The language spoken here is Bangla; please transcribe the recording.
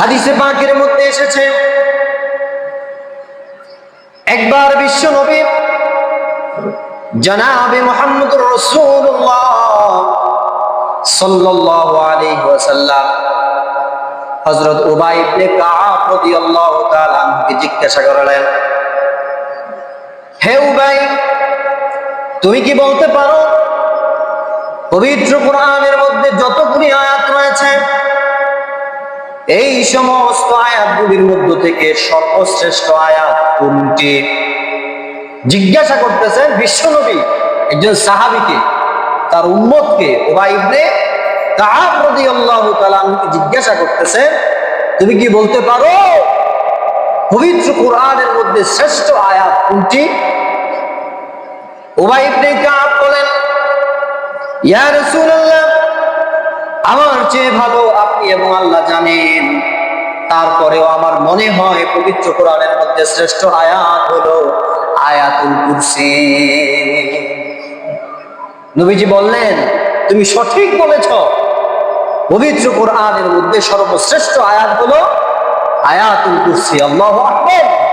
হাদিসে পাকের মধ্যে এসেছে, একবার বিশ্ব নবী জনাবে মোহাম্মদুর রসুল্লাহ সাল্লাল্লাহু আলাইহি ওয়াসাল্লাম হযরত উবাই ইবনে রাদিয়াল্লাহু তাআলা আনহুকে জিজ্ঞাসা করলেন, হে উবাই, তুমি কি বলতে পারো পবিত্র কোরআনের মধ্যে যতগুলি আয়াত এই সমস্ত আয়াতগুলির মধ্য থেকে সর্বশ্রেষ্ঠ আয়াত কোনটি? জিজ্ঞাসা করতেছেন বিশ্বনবী একজন সাহাবীকে, তার উম্মতকে ওবাই ইবনে কাআব রাদিয়াল্লাহু তাআলা আনহুকে জিজ্ঞাসা করতেছেন, তুমি কি বলতে পারো, পবিত্র কোরআনের মধ্যে শ্রেষ্ঠ আয়াত কোনটি? ওবাই ইবনে বলেন, ইয়া রাসূলুল্লাহ আমার চেয়ে ভালো আপনি এবং আল্লাহ জানেন। তারপরেও আমার মনে হয় পবিত্র কোরআনের মধ্যে শ্রেষ্ঠ আয়াত হলো আয়াতুল কুরসি। নবীজি বললেন, তুমি সঠিক বলেছ। পবিত্র কোরআনের মধ্যে সর্বশ্রেষ্ঠ আয়াত হলো আয়াতুল কুরসি। আল্লাহু আকবার।